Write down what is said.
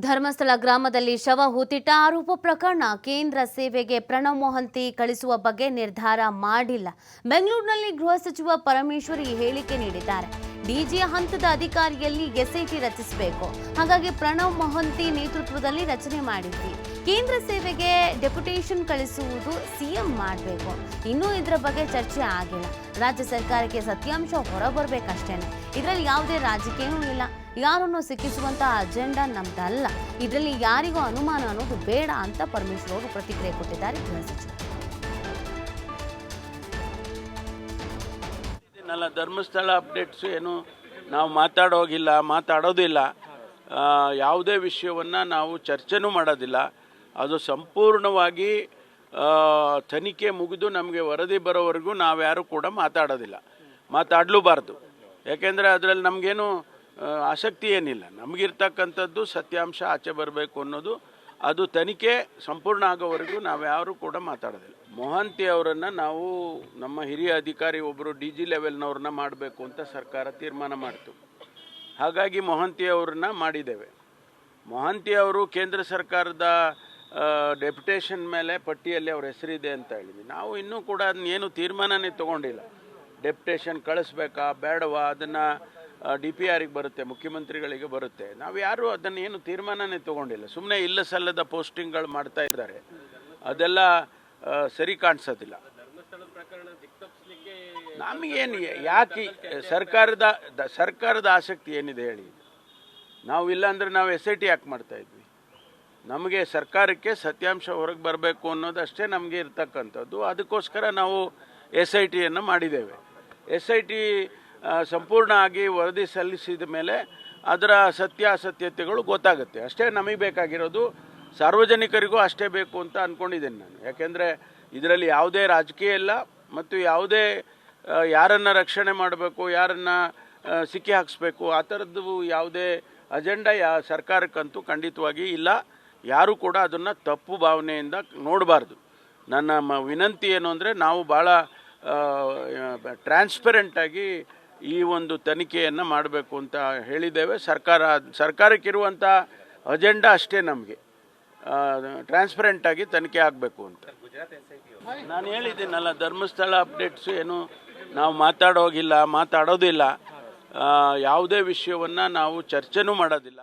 ಧರ್ಮಸ್ಥಳ ಗ್ರಾಮದಲ್ಲಿ ಶವ ಹೂತಿಟ್ಟ ಆರೋಪ ಪ್ರಕರಣ ಕೇಂದ್ರ ಸೇವೆಗೆ ಪ್ರಣವ್ ಮೊಹಂತಿ ಕಳಿಸುವ ಬಗ್ಗೆ ನಿರ್ಧಾರ ಮಾಡಿಲ್ಲ. ಬೆಂಗಳೂರಿನಲ್ಲಿ ಗೃಹ ಸಚಿವ ಪರಮೇಶ್ವರ್ ಈ ಹೇಳಿಕೆ ನೀಡಿದ್ದಾರೆ. ಡಿಜಿ ಹಂತದ ಅಧಿಕಾರಿಯಲ್ಲಿ ಎಸ್ಐಟಿ ರಚಿಸಬೇಕು. ಹಾಗಾಗಿ ಪ್ರಣವ್ ಮೊಹಂತಿ ನೇತೃತ್ವದಲ್ಲಿ ರಚನೆ ಮಾಡಿದ್ವಿ. ಕೇಂದ್ರ ಸೇವೆಗೆ ಡೆಪ್ಯುಟೇಷನ್ ಕಳಿಸುವುದು ಸಿಎಂ ಮಾಡಬೇಕು. ಇನ್ನೂ ಇದರ ಬಗ್ಗೆ ಚರ್ಚೆ ಆಗಿಲ್ಲ. ರಾಜ್ಯ ಸರ್ಕಾರಕ್ಕೆ ಸತ್ಯಾಂಶ ಹೊರಬರಬೇಕಷ್ಟೇನೆ. ಇದರಲ್ಲಿ ಯಾವುದೇ ರಾಜಕೀಯವೂ ಇಲ್ಲ. ಯಾರನ್ನು ಸಿಕ್ಕಿಸುವಂತಹ ಅಜೆಂಡಾ ನಮ್ದಲ್ಲ. ಇದರಲ್ಲಿ ಯಾರಿಗೂ ಅನುಮಾನ ಅನ್ನೋದು ಬೇಡ ಅಂತ ಪರಮೇಶ್ವರ್ ಅವರು ಪ್ರತಿಕ್ರಿಯೆ ಕೊಟ್ಟಿದ್ದಾರೆ ಗೃಹ ಸಚಿವರು ಧರ್ಮಸ್ಥಳ ಅಪ್ಡೇಟ್ಸ್ ಏನು ನಾವು ಮಾತಾಡೋಗಿಲ್ಲ, ಮಾತಾಡೋದಿಲ್ಲ. ಯಾವುದೇ ವಿಷಯವನ್ನು ನಾವು ಚರ್ಚೆನೂ ಮಾಡೋದಿಲ್ಲ. ಅದು ಸಂಪೂರ್ಣವಾಗಿ ತನಿಖೆ ಮುಗಿದು ನಮಗೆ ವರದಿ ಬರೋವರೆಗೂ ನಾವು ನಾವ್ಯಾರು ಕೂಡ ಮಾತಾಡೋದಿಲ್ಲ. ಮಾತಾಡಲೂಬಾರ್ದು. ಯಾಕೆಂದರೆ ಅದರಲ್ಲಿ ನಮಗೇನು ಆಸಕ್ತಿ ಏನಿಲ್ಲ. ನಮಗಿರ್ತಕ್ಕಂಥದ್ದು ಸತ್ಯಾಂಶ ಆಚೆ ಬರಬೇಕು ಅನ್ನೋದು, ಅದು ತನಿಖೆ ಸಂಪೂರ್ಣ ಆಗೋವರೆಗೂ ನಾವ್ಯಾರು ಕೂಡ ಮಾತಾಡೋದಿಲ್ಲ. ಮೊಹಂತಿ ಅವರನ್ನು ನಾವು ನಮ್ಮ ಹಿರಿಯ ಅಧಿಕಾರಿ ಒಬ್ಬರು ಡಿ ಜಿ ಲೆವೆಲ್ನವ್ರನ್ನ ಮಾಡಬೇಕು ಅಂತ ಸರ್ಕಾರ ತೀರ್ಮಾನ ಮಾಡಿತು. ಹಾಗಾಗಿ ಮೊಹಂತಿ ಅವ್ರನ್ನ ಮಾಡಿದ್ದೇವೆ. ಮೊಹಂತಿ ಅವರು ಕೇಂದ್ರ ಸರ್ಕಾರದ ಡೆಪ್ಯುಟೇಷನ್ ಮೇಲೆ ಪಟ್ಟಿಯಲ್ಲಿ ಅವ್ರ ಹೆಸರಿದೆ ಅಂತ ಹೇಳಿದ್ವಿ. ನಾವು ಇನ್ನೂ ಕೂಡ ಅದನ್ನ ಏನು ತೀರ್ಮಾನನೇ ತೊಗೊಂಡಿಲ್ಲ. ಡೆಪ್ಯುಟೇಷನ್ ಕಳಿಸ್ಬೇಕಾ, ಬೇಡವಾ, ಅದನ್ನು ಡಿ ಪಿ ಆರ್ಗೆ ಬರುತ್ತೆ, ಮುಖ್ಯಮಂತ್ರಿಗಳಿಗೆ ಬರುತ್ತೆ. ನಾವು ಯಾರು ಅದನ್ನು ಏನು ತೀರ್ಮಾನನೇ ತೊಗೊಂಡಿಲ್ಲ. ಸುಮ್ಮನೆ ಇಲ್ಲ ಸಲ್ಲದ ಪೋಸ್ಟಿಂಗ್ಗಳು ಮಾಡ್ತಾ ಇದ್ದಾರೆ. ಅದೆಲ್ಲ ಸರಿ ಕಾಣಿಸೋದಿಲ್ಲ. ನಮಗೇನು ಯಾಕೆ ಸರ್ಕಾರದ ಸರ್ಕಾರದ ಆಸಕ್ತಿ ಏನಿದೆ ಹೇಳಿ. ನಾವು ಇಲ್ಲ ಅಂದರೆ ನಾವು ಎಸ್ ಐ ಟಿ ಯಾಕೆ ಮಾಡ್ತಾ ಇದ್ವಿ? ನಮಗೆ ಸರ್ಕಾರಕ್ಕೆ ಸತ್ಯಾಂಶ ಹೊರಗೆ ಬರಬೇಕು ಅನ್ನೋದಷ್ಟೇ ನಮಗೆ ಇರ್ತಕ್ಕಂಥದ್ದು. ಅದಕ್ಕೋಸ್ಕರ ನಾವು ಎಸ್ ಐ ಟಿಯನ್ನು ಮಾಡಿದ್ದೇವೆ. ಎಸ್ ಐ ಟಿ ಸಂಪೂರ್ಣ ಆಗಿ ವರದಿ ಸಲ್ಲಿಸಿದ ಮೇಲೆ ಅದರ ಸತ್ಯಾಸತ್ಯತೆಗಳು ಗೊತ್ತಾಗುತ್ತೆ. ಅಷ್ಟೇ ನಮಗೆ ಬೇಕಾಗಿರೋದು ಸಾರ್ವಜನಿಕರಿಗೂ ಅಷ್ಟೇ ಬೇಕು ಅಂತ ಅಂದ್ಕೊಂಡಿದ್ದೇನೆ ನಾನು. ಯಾಕೆಂದರೆ ಇದರಲ್ಲಿ ಯಾವುದೇ ರಾಜಕೀಯ ಇಲ್ಲ ಮತ್ತು ಯಾವುದೇ ಯಾರನ್ನು ರಕ್ಷಣೆ ಮಾಡಬೇಕು, ಯಾರನ್ನು ಸಿಕ್ಕಿ ಹಾಕಿಸ್ಬೇಕು, ಆ ಥರದ್ದು ಯಾವುದೇ ಅಜೆಂಡಾ ಯಾ, ಸರ್ಕಾರಕ್ಕಂತೂ ಖಂಡಿತವಾಗಿ ಇಲ್ಲ. ಯಾರೂ ಕೂಡ ಅದನ್ನು ತಪ್ಪು ಭಾವನೆಯಿಂದ ನೋಡಬಾರ್ದು. ನನ್ನ ಮ, ವಿನಂತಿ ಏನು ಅಂದರೆ ನಾವು ಭಾಳ ಟ್ರಾನ್ಸ್ಪರೆಂಟಾಗಿ ಈ ಒಂದು ತನಿಖೆಯನ್ನು ಮಾಡಬೇಕು ಅಂತ ಹೇಳಿದ್ದೇವೆ. ಸರ್ಕಾರ ಸರ್ಕಾರಕ್ಕಿರುವಂಥ ಅಜೆಂಡಾ ಅಷ್ಟೇ ನಮಗೆ. ಟ್ರಾನ್ಸ್ಪರೆಂಟಾಗಿ ತನಿಖೆ ಆಗಬೇಕು ಅಂತ. ನಾನು ಹೇಳಿದ್ದೀನಲ್ಲ, ಧರ್ಮಸ್ಥಳ ಅಪ್ಡೇಟ್ಸ್ ಏನು ನಾವು ಮಾತಾಡೋಗಿಲ್ಲ, ಮಾತಾಡೋದಿಲ್ಲ. ಯಾವುದೇ ವಿಷಯವನ್ನು ನಾವು ಚರ್ಚೆನೂ ಮಾಡೋದಿಲ್ಲ.